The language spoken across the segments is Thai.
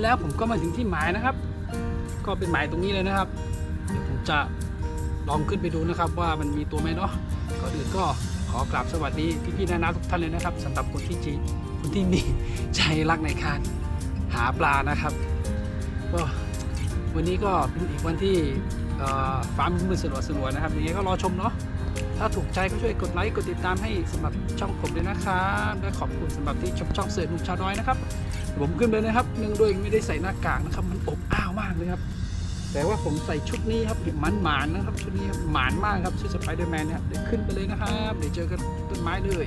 และแล้วผมก็มาถึงที่หมายนะครับ ก็เป็นหมายตรงนี้เลยนะครับ เดี๋ยวผมจะลองขึ้นไปดูนะครับ ว่ามันมีตัวไหมเนาะก่อนอื่นก็ขอกราบสวัสดีพี่ๆนานาทุกท่านเลยนะครับสำหรับคนที่จีคนที่มีใจรักในการหาปลานะครับก็วันนี้ก็เป็นอีกวันที่ฟาร์มมือสลัวสลัวๆนะครับยังไงก็รอชมเนาะ ถ้าถูกใจก็ช่วยกดไลค์กดติดตามให้สำหรับช่องผมด้วยนะครับและขอบคุณสำหรับที่ชมช่องเสือหนุ่มชาวน้อยนะครับผมขึ้นเลยนะครับเนื่องด้วยไม่ได้ใส่หน้ากากนะครับ มันอบอ้าวมากเลยครับ แต่ว่าผมใส่ชุดนี้ครับมันหมานนะครับชุดนี้หมานมากครับชุดสไปเดอร์แมนนะครับเดี๋ยวขึ้นไปเลยนะครับเดี๋ยวเจอกันต้นไม้เลย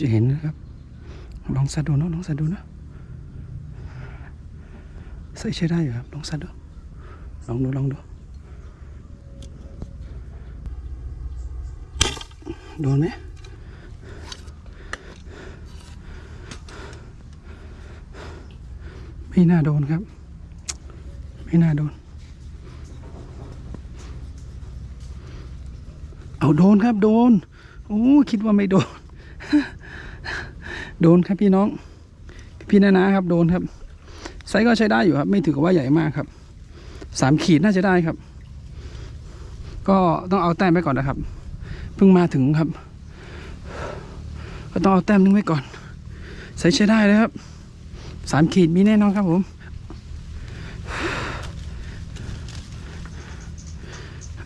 จะเห็นนะครับ ลองสัดดูเนาะลองสัดดูนะใส่ใช้ได้อยู่ครับลองสัดดูลองดูลองดูโดนไหมไม่น่าโดนครับ ไม่น่าโดน เอาโดนครับโดนโอ้คิดว่าไม่โดน โดนครับพี่น้อง พี่นานาครับ โดนครับไซส์ก็ใช้ได้อยู่ครับ ไม่ถือว่าใหญ่มากครับสามขีดน่าจะได้ครับ ก็ต้องเอาแต้มไปก่อนนะครับ เพิ่งมาถึงครับ ก็ต้องเอาแต้มนึงไว้ก่อนไซส์ใช้ได้เลยครับสามขีดมีแน่นอนครับผม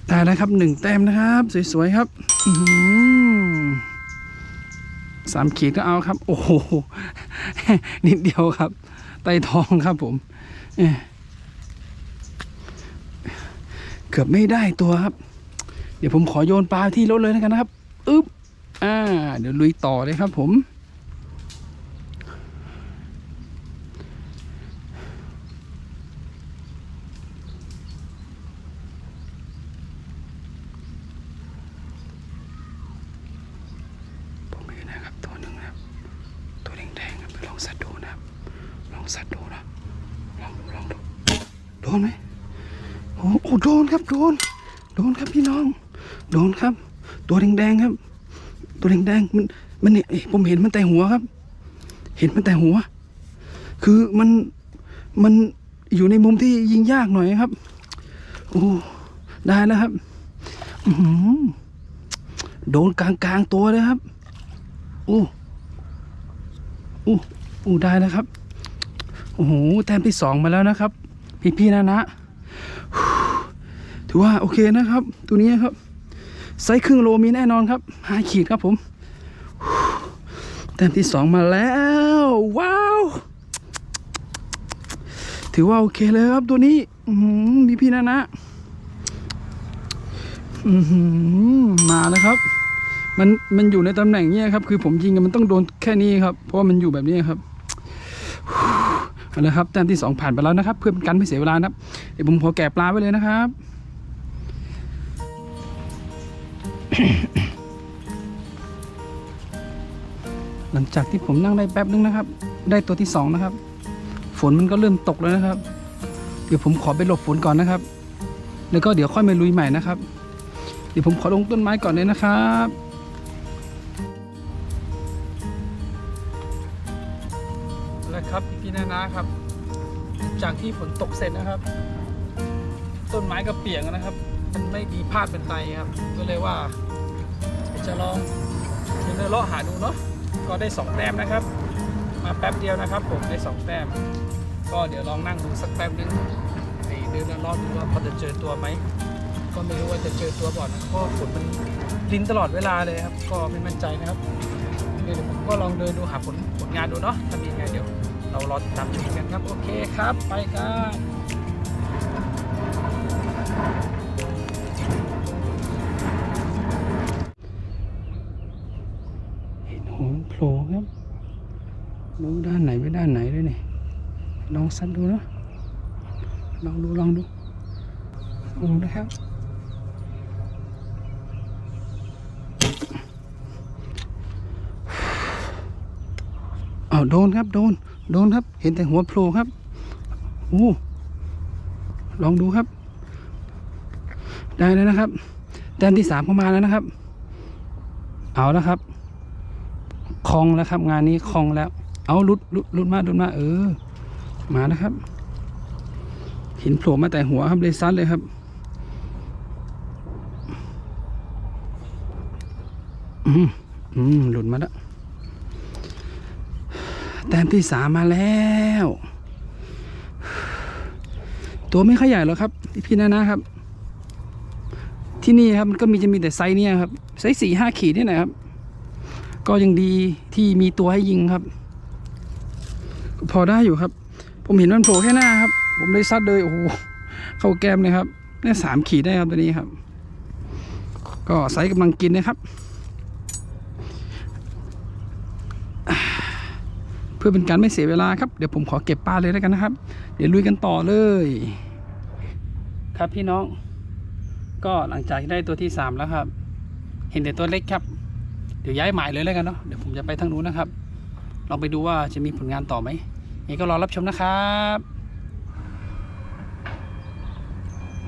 ได้แล้วครับหนึ่งแต้มนะครับ สวยๆครับ อื สามขีดก็เอาครับ โอ้โห นิดเดียวครับ ไตทองครับผมเกือบไม่ได้ตัวครับ เดี๋ยวผมขอโยนปลาที่รถเลยแล้วกันนะครับ อึ๊บ อ่า เดี๋ยวลุยต่อเลยครับผมเห็นนะครับตัวหนึ่งนะครับ ตัวแดงๆครับลองสัตว์ดูนะครับ ลองสัตว์ดูนะลองดูลองดูโดนไหมโอ้โอ้โดนครับโดน โดนครับพี่น้อง โดนครับ ตัวแดงๆครับ ตัวแดงๆมันมันเนี่ยผมเห็นมันแต่หัวครับ เห็นมันแต่หัว คือมันมันอยู่ในมุมที่ยิงยากหน่อยครับโอ้ได้แล้วครับอือหือโดนกลางตัวเลยครับอู้อู้อู้ได้แล้วครับโอ้โหแต้มที่สองมาแล้วนะครับ พี่ๆนะนะถือว่าโอเคนะครับ ตัวนี้ครับไซส์ครึ่งโลมีแน่นอนครับห้าขีดครับผมแต้มที่สองมาแล้ว ว้าว ถือว่าโอเคเลยครับตัวนี้มพี่พี่ๆนะนะมาแล้วครับ มันมันอยู่ในตำแหน่งเนี้ยครับ คือผมยิงมันต้องโดนแค่นี้ครับ เพราะว่ามันอยู่แบบนี้ครับ เอาละครับแต้มที่สองผ่านไปแล้วนะครับ เพื่อเป็นการไม่เสียเวลานะครับเดี๋ยวผมขอแกะปลาไว้เลยนะครับ หลังจากที่ผมนั่งได้แป๊บนึงนะครับ ได้ตัวที่สองนะครับ ฝนมันก็เริ่มตกแล้วนะครับ เดี๋ยวผมขอไปหลบฝนก่อนนะครับ แล้วก็เดี๋ยวค่อยมาลุยใหม่นะครับ เดี๋ยวผมขอลงต้นไม้ก่อนเลยนะครับ พี่นานะครับ จากที่ฝนตกเสร็จนะครับ ต้นไม้ก็เปียกนะครับ มันไม่ดีพลาดเป็นไรครับ ก็เลยว่า จะลองเดินเลาะหาดูเนาะก็ได้สองแต้มนะครับ มาแป๊บเดียวนะครับ ผมได้สองแต้ม ก็เดี๋ยวลองนั่งดูสักแป๊บนึงเดินเลาะดูว่าพอจะเจอตัวไหมก็ไม่รู้ว่าจะเจอตัวก่อนนะเพราะฝนมันรินตลอดเวลาเลยครับ ก็ไม่มั่นใจนะครับเดี๋ยวผมก็ลองเดินดูหาผลผลงานดูเนาะถ้ามีไงเดี๋ยว เรารอจับจุดกันครับ โอเคครับ ไปกับเห็นหงโผล่ครับดูด้านไหนไปด้านไหนเลยนี่ลองซัดดูนะลองดูลองดูลองดูนะครับเอาโดนครับ โดน โดนครับ เห็นแต่หัวโผล่ครับโอ้ลองดูครับ ได้แล้วนะครับแต้มที่สามเข้ามาแล้วนะครับ เอาแล้วครับคลองแล้วครับ งานนี้คลองแล้ว เอาลุดลุดลุดมาลุดมาเออ มาแล้วครับเห็นโผล่มาแต่หัวครับเลยซัดเลยครับอืมอืมหลุดมาแล้ว แต้มที่สามมาแล้ว ตัวไม่ค่อยใหญ่หรอกครับ พี่นานะครับ ที่นี่ครับมันก็มีจะมีแต่ไซส์เนี่ยครับ ไซส์สี่ห้าขีดนี่นะครับ ก็ยังดีที่มีตัวให้ยิงครับ พอได้อยู่ครับ ผมเห็นมันโผล่แค่หน้าครับ ผมเลยซัดเลยโอ้โหเข้าแก้มเลยครับนี่สามขีดได้ครับตัวนี้ครับ ก็ไซส์กำลังกินนะครับ เพื่อเป็นการไม่เสียเวลาครับเดี๋ยวผมขอเก็บปลาเลยแล้วกันนะครับ เดี๋ยวลุยกันต่อเลย ครับพี่น้อง ก็หลังจากได้ตัวที่สามแล้วครับ เห็นแต่ตัวเล็กครับ เดี๋ยวย้ายหมายเลยแล้วกันเนาะเดี๋ยวผมจะไปทางนู้นนะครับ ลองไปดูว่าจะมีผลงานต่อไหมนี่ก็รอรับชมนะครับ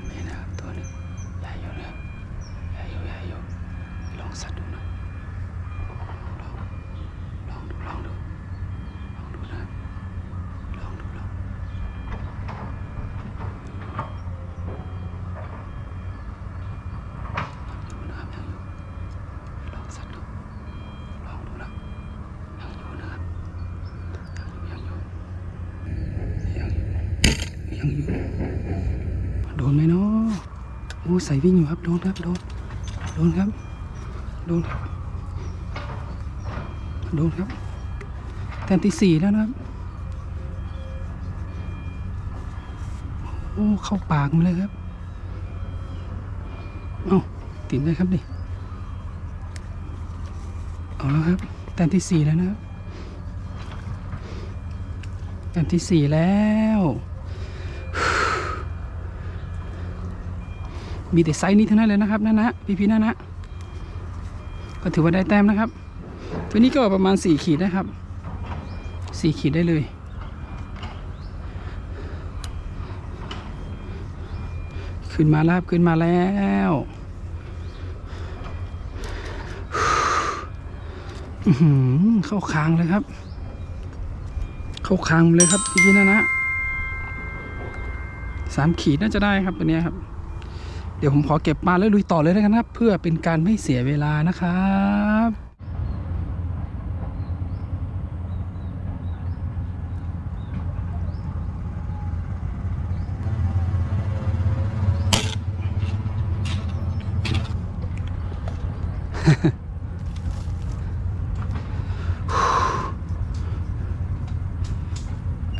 นี่นะครับตัวหนึงใหญ่อยู่นะครับใหญ่อยู่ใหญ่อยู่ลองสัตว์ดูนะ ลองดูลองดู ลองดูนะ ลองดูลองอยู่นะครับยังอยู่ลองสัตว์ดู ลองดูนะยังอยู่นะครับยังอยู่ยังอยู่ยังอยู่ยังอยู่โดนไหมเนาะโอ้ใส่วิ่งอยู่ครับโดนครับโดนโดนครับโดนครับโดนครับแต้มที่สี่แล้วนะครับโอ้เข้าปากมาเลยครับเอาติดได้ครับดิเอาแล้วครับแต้มที่สี่แล้วนะครับแต้มที่สี่แล้ว มีแต่ไซส์นี้เทั้งนั้นเลยนะครับนั่นนะพี่พี่ๆนั่นนะก็ถือว่าได้แต้มนะครับ ตัวนี้ก็ประมาณสี่ขีดนะครับสี่ขีดได้เลย ขึ้นมาแล้วครับขึ้นมาแล้วอื้อหือเข้าคางเลยครับ เข้าคางเลยครับพี่พี่นะนะสามขีดน่าจะได้ครับตัวนี้ครับ เดี๋ยวผมขอเก็บปลาแล้วลุยต่อเลยแล้วกันครับ เพื่อเป็นการไม่เสียเวลานะครับ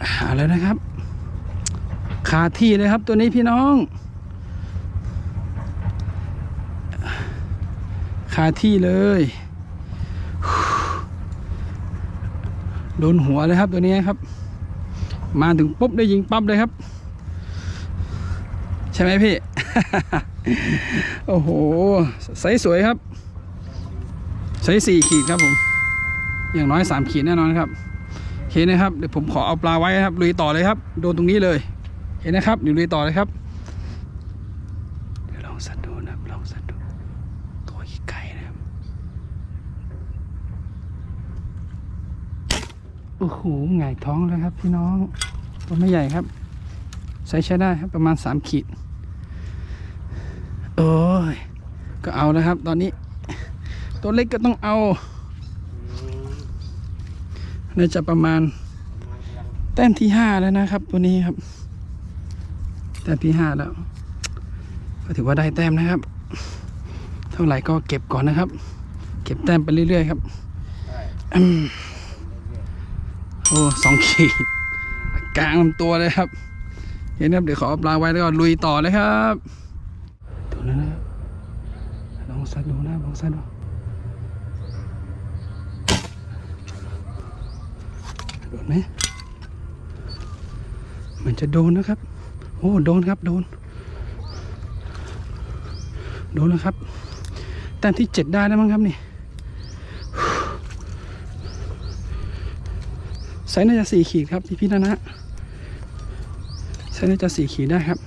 เอาแล้วนะครับคาที่เลยครับตัวนี้พี่น้องาที่เลย โดนหัวเลยครับตัวนี้ครับ มาถึงปุ๊บได้ยิงปั๊บเลยครับ ใช่ไหมพี่ โอ้โหไซส์สวยครับไซส์สี่ขีดครับผม อย่างน้อยสามขีดแน่นอนครับเห็นนะครับเดี๋ยวผมขอเอาปลาไว้ครับลุยต่อเลยครับ โดนตรงนี้เลยเห็นนะครับเดี๋ยวลุยต่อเลยครับเดี๋ยวลองสัตว์ดูนะลองสัตว์ดู ตัวขี้ไก่นะครับโอ้โหหงายท้องแล้วครับพี่น้องตัวไม่ใหญ่ครับใช้ใช้ได้ครับประมาณสามขีด โอ้ย ก็เอาแล้วครับ ตอนนี้ ตัวเล็กก็ต้องเอาน่าจะประมาณ แต้มที่ห้าแล้วนะครับ ตัวนี้ครับ แต้มที่ห้าแล้ว ก็ถือว่าได้แต้มนะครับ ท่าไหร่ก็เก็บก่อนนะครับ เก็บแต้มไปเรื่อยๆครับอืมโอ้สองขีดกลางลำตัวเลยครับ เห็นครับเดี๋ยวขอเอาปลาไว้แล้วก็ลุยต่อเลยครับตัวนั้นนะครับลองซัดดูนะลองซัดดูโดนไหมมันจะโดนนะครับ โอ้โดนครับโดน โดนแล้วครับ แต้มที่เจ็ดได้แล้วมั้งครับนี่ไซน่าจะสี่ขีดครับพี่พี่นะนะไซน่าจะสี่ขีดได้ครับ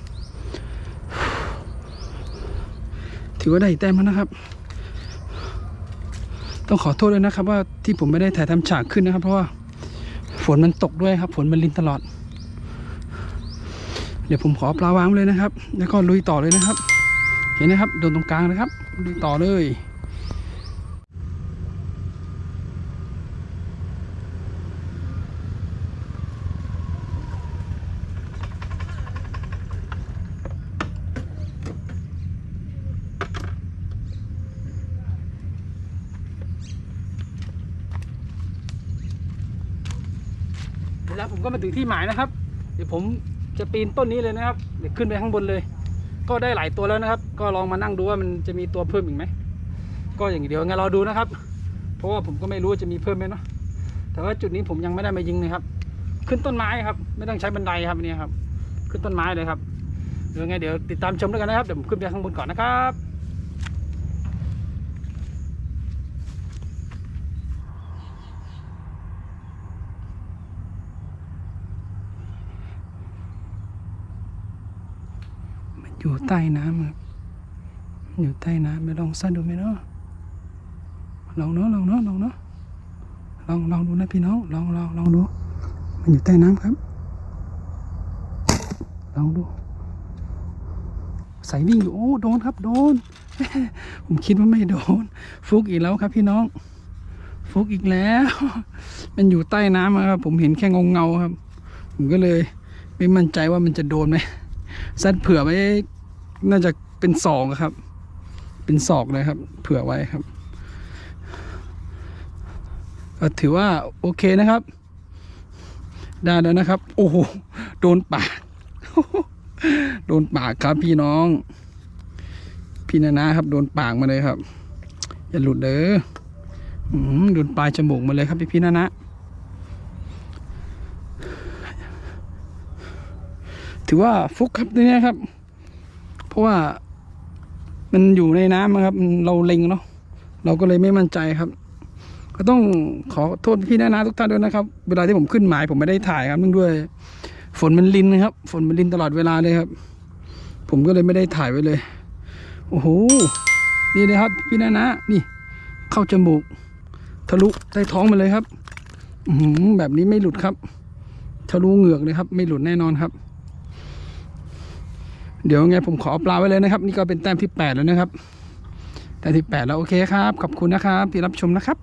ถือว่าได้แต้มแล้วนะครับ ต้องขอโทษด้วยนะครับว่าที่ผมไม่ได้ถ่ายทำฉากขึ้นนะครับ เพราะว่าฝนมันตกด้วยครับ ฝนมันลินตลอด เดี๋ยวผมขอปลาวางไว้เลยนะครับ แล้วก็ลุยต่อเลยนะครับ เห็นนะครับโดนตรงกลางนะครับ ลุยต่อเลยแล้วผมก็มาถึงที่หมายนะครับ เดี๋ยวผมจะปีนต้นนี้เลยนะครับ เดี๋ยวขึ้นไปข้างบนเลย ก็ได้หลายตัวแล้วนะครับ ก็ลองมานั่งดูว่ามันจะมีตัวเพิ่มอีกไหม ก็อย่างเดียวงั้นรอดูนะครับ เพราะว่าผมก็ไม่รู้จะมีเพิ่มไหมเนาะ แต่ว่าจุดนี้ผมยังไม่ได้มายิงนะครับ ขึ้นต้นไม้ครับ ไม่ต้องใช้บันไดครับนนี่ครับ ขึ้นต้นไม้เลยครับเดี๋ยวไงเดี๋ยวติดตามชมด้วยกันนะครับ เดี๋ยวผมขึ้นไปข้างบนก่อนนะครับ อยู่ใต้น้ำครับมันอยู่ใต้น้ำไปลองสั้นดูไหมเนาะลองเนาะลองเนาะลองเนาะลองลองดูนะพี่น้องลองลองลองดู มันอยู่ใต้น้ำครับ ลองดู ใส่วิ่งอยู่โอ้โดนครับ โดน ผมคิดว่าไม่โดน ฟุกอีกแล้วครับ พี่น้อง ฟุกอีกแล้ว มันอยู่ใต้น้ำอะครับ ผมเห็นแค่เงาเงาครับ ผมก็เลย ไม่มั่นใจว่ามันจะโดนไหมซัดเผื่อไว้ น่าจะเป็นศอกอะครับ เป็นศอกเลยครับ เผื่อไว้ครับก็ถือว่าโอเคนะครับ ได้แล้วนะครับ โอ้โหโดนปากโดนปากครับพี่น้อง พี่นานาครับ โดนปากมาเลยครับ อย่าหลุดเด้ออืมโดนปลายจมูกมาเลยครับพี่พี่นานะถือว่าฟุกครับเนี้ยครับ เพราะว่ามันอยู่ในน้ำนะครับเราเล็งเนาะเราก็เลยไม่มั่นใจครับ ก็ต้องขอโทษพี่นานาทุกท่านด้วยนะครับ เวลาที่ผมขึ้นหมายผมไม่ได้ถ่ายครับเนื่องด้วย ฝนมันลินนะครับ ฝนมันลินตลอดเวลาเลยครับ ผมก็เลยไม่ได้ถ่ายไว้เลย โอ้โหนี่เลยครับ พี่นานะนี่ เข้าจมูก ทะลุใต้ท้องมาเลยครับอือหือแบบนี้ไม่หลุดครับ ทะลุเหงือกเลยครับ ไม่หลุดแน่นอนครับ เดี๋ยวไงผมขอเอาปลาไว้เลยนะครับ นี่ก็เป็นแต้มที่แปดแล้วนะครับแต้มที่แปดแล้วโอเคครับ ขอบคุณนะครับที่รับชมนะครับ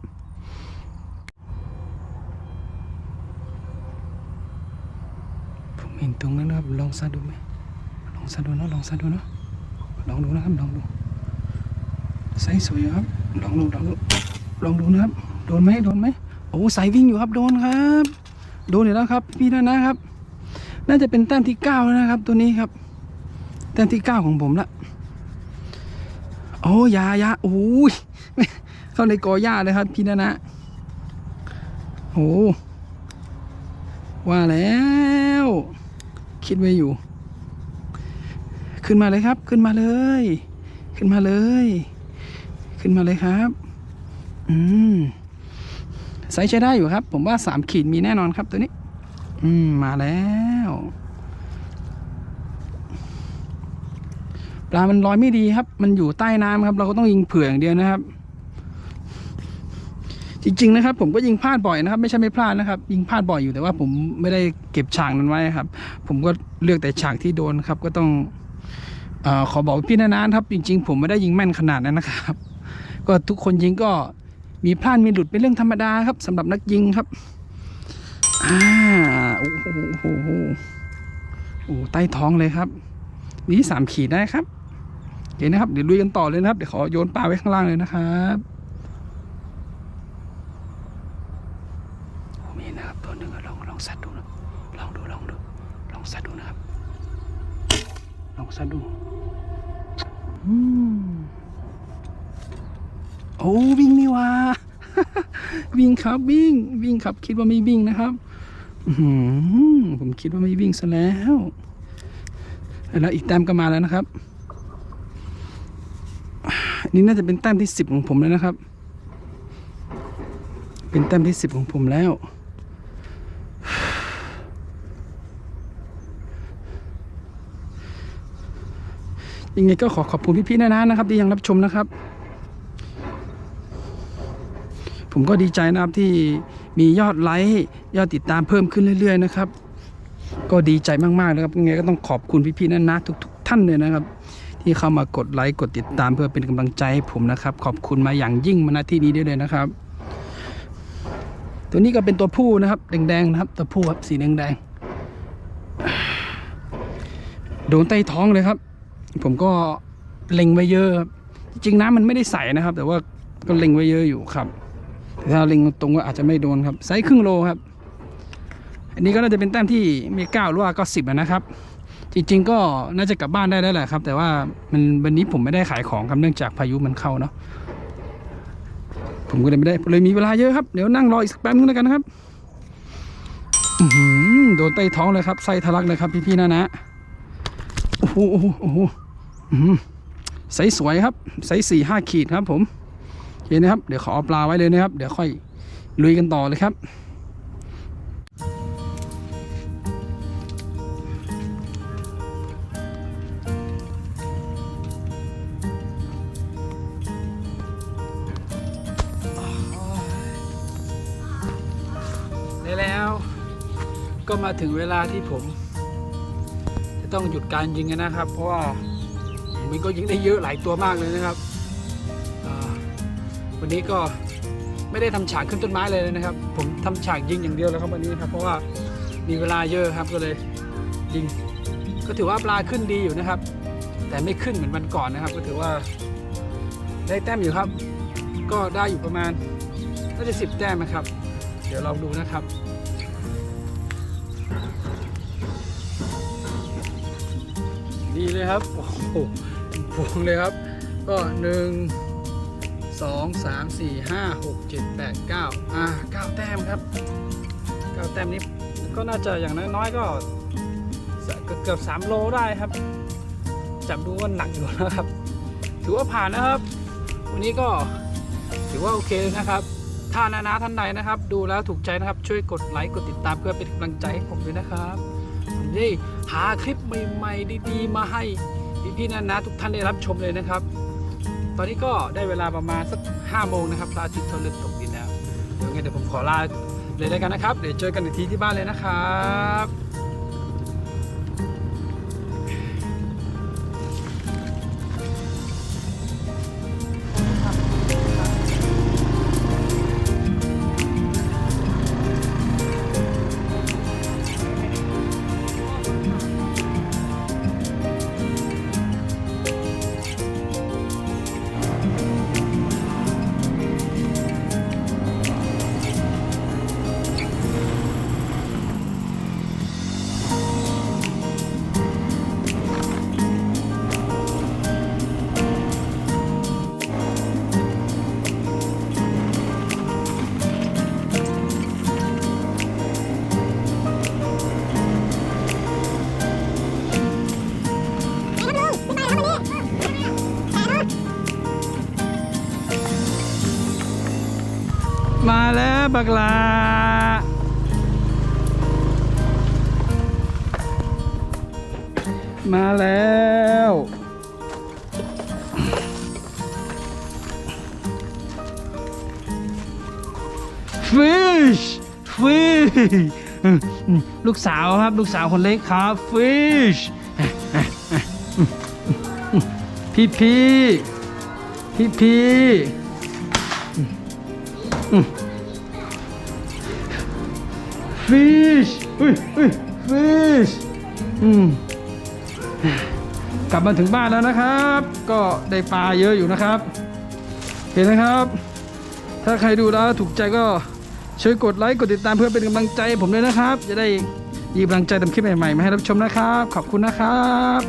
ผมเห็นตรงนั้นนะครับลองซัดดูไหมลองซัดดูเนาะลองซัดดูเนาะลองดูนะครับลองดูไซส์สวยครับลองดูลองดูลองดูนะครับโดนไหมโดนไหมโอ้สายวิ่งอยู่ครับโดนครับ โดนอยู่แล้วครับ พี่นานะครับ น่าจะเป็นแต้มที่เก้าแล้วนะครับ ตัวนี้ครับ แต้มที่เก้าของผมละโอ้ยายาโอ้ยเข้าในกอหญ้าเลยครับ พี่นานะโอ้ว่าแล้ว คิดไว้อยู่ ขึ้นมาเลยครับ ขึ้นมาเลย ขึ้นมาเลย ขึ้นมาเลยครับ อืมไซส์ใช้ได้อยู่ครับ ผมว่าสามขีดมีแน่นอนครับตัวนี้ อืม มาแล้ว ปลามันลอยไม่ดีครับ มันอยู่ใต้น้ำครับ เราก็ต้องยิงเผื่ออย่างเดียวนะครับ จริง ๆ นะครับ ผมก็ยิงพลาดบ่อยนะครับ ไม่ใช่ไม่พลาดนะครับ ยิงพลาดบ่อยอยู่แต่ว่าผมไม่ได้เก็บฉากนั้นไว้ครับ ผมก็เลือกแต่ฉากที่โดนครับ ก็ต้องอขอบอกพี่นานานครับ จริง ๆ ผมไม่ได้ยิงแม่นขนาดนั้นนะครับ ก็ทุกคนยิงก็มีพลาดมีหลุดเป็นเรื่องธรรมดาครับสำหรับนักยิงครับอ่าโอ้โหโอ้โหโอ้ใต้ท้องเลยครับนี่สามขีดได้ครับ เคนะครับ เดี๋ยวลุยกันต่อเลยนะครับ เดี๋ยวขอโยนปลาไว้ข้างล่างเลยนะครับมีนะครับตัวหนึ่งลองลองสัตว์ดูนะลองดูลองดู ลองสัตว์ดูนะครับ ลองสัตว์ดูอืมโอ้วิ่งนี่ว่าวิ่งครับวิ่ง วิ่งครับ คิดว่าไม่วิ่งนะครับอื้อหือผมคิดว่าไม่วิ่งซะแล้ว แล้วอีกแต้มก็มาแล้วนะครับ นนี้น่าจะเป็นแต้มที่สิบของผมแล้วนะครับ เป็นแต้มที่สิบของผมแล้ว ยังไงก็ขอขอบคุณพี่ๆนะนะนะครับ ที่ยังรับชมนะครับ ผมก็ดีใจนะครับที่มียอดไลค์ยอดติดตามเพิ่มขึ้นเรื่อย ๆ นะครับ ก็ดีใจมากๆนะครับยังไงก็ต้องขอบคุณพี่ๆนะนะทุก ๆ ท่านเลยนะครับ ที่เข้ามากดไลค์กดติดตามเพื่อเป็นกำลังใจให้ผมนะครับ ขอบคุณมาอย่างยิ่งมาณที่นี้ด้วยเลยนะครับ ตัวนี้ก็เป็นตัวผู้นะครับแดงๆนะครับ ตัวผู้ครับสีแดงๆโดนใต้ท้องเลยครับ ผมก็เล็งไว้เยอะครับจริงๆน้ำมันไม่ได้ใสนะครับ แต่ว่าก็เล็งไว้เยอะอยู่ครับแต่ถ้าเล็งตรงก็อาจจะไม่โดนครับไซส์ครึ่งโลครับ อันนี้ก็น่าจะเป็นแต้มที่ไม่เก้าหรือว่าก็สิบนะครับ จริง ๆ ก็น่าจะกลับบ้านได้แล้วแหละครับ แต่ว่ามันวันนี้ผมไม่ได้ขายของครับเนื่องจากพายุมันเข้าเนาะผมก็เลยไม่ได้เลยมีเวลาเยอะครับเดี๋ยวนั่งรออีกสักแป๊บนึงแล้วกันนะครับอื้อหือโดนใต้ท้องเลยครับไส้ทะลักเลยครับพี่ๆนะนะโอ้โหโอ้โหโอ้โหอื้อหือไซส์สวยครับไซส์สี่ห้าขีดครับ ผมโอเคนะครับ เดี๋ยวขอปลาไว้เลยนะครับ เดี๋ยวค่อยลุยกันต่อเลยครับ ก็มาถึงเวลาที่ผม จะต้องหยุดการยิงแล้วนะครับ เพราะว่ามันก็ยิงได้เยอะหลายตัวมากเลยนะครับวันนี้ก็ไม่ได้ทำฉากขึ้นต้นไม้เลยนะครับ ผมทำฉากยิงอย่างเดียวแล้วครับวันนี้ครับเพราะว่ามีเวลาเยอะครับก็เลยยิง ก็ถือว่าปลาขึ้นดีอยู่นะครับ แต่ไม่ขึ้นเหมือนวันก่อนนะครับ ก็ถือว่าได้แต้มอยู่ครับ ก็ได้อยู่ประมาณน่าจะสิบแต้มนะครับ เดี๋ยวลองดูนะครับ ดีเลยครับโอ้โหพวงเลยครับ ก็หนึ่งสองสามสี่ห้าหกเจ็ดแปดเก้าอ่าเก้าแต้มครับเก้าแต้มนี้ก็น่าจะอย่างน้อยๆก็เกือบสามโลได้ครับ จับดูว่าหนักอยู่นะครับ ถือว่าผ่านนะครับ วันนี้ก็ถือว่าโอเคนะครับ ถ้านานาท่านใดนะครับ ดูแล้วถูกใจนะครับช่วยกดไลค์กดติดตามเพื่อเป็นกำลังใจให้ผมด้วยนะครับ ได้หาคลิปใหม่ๆดีๆมาให้พี่ๆนะนะทุกท่านได้รับชมเลยนะครับ ตอนนี้ก็ได้เวลาประมาณสัก5โมงนะครับพระอาทิตย์ทะลึกตกดินแล้วเดี๋ยวไงเดี๋ยวผมขอลาเลยแล้วกันนะครับ เดี๋ยวเจอกันอีกทีที่บ้านเลยนะครับ บักลามาแล้วฟิชฟิชลูกสาวครับลูกสาวคนเล็กครับฟิชพี่พี่พี่พี่ ฟิชอุ้ยอุ้ยฟิชอืมกลับมาถึงบ้านแล้วนะครับ ก็ได้ปลาเยอะอยู่นะครับ เห็นนะครับ ถ้าใครดูแล้วถูกใจก็ช่วยกดไลค์กดติดตามเพื่อเป็นกำลังใจผมด้วยนะครับ จะได้มีกำลังใจทำคลิปใหม่ๆมาให้รับชมนะครับ ขอบคุณนะครับ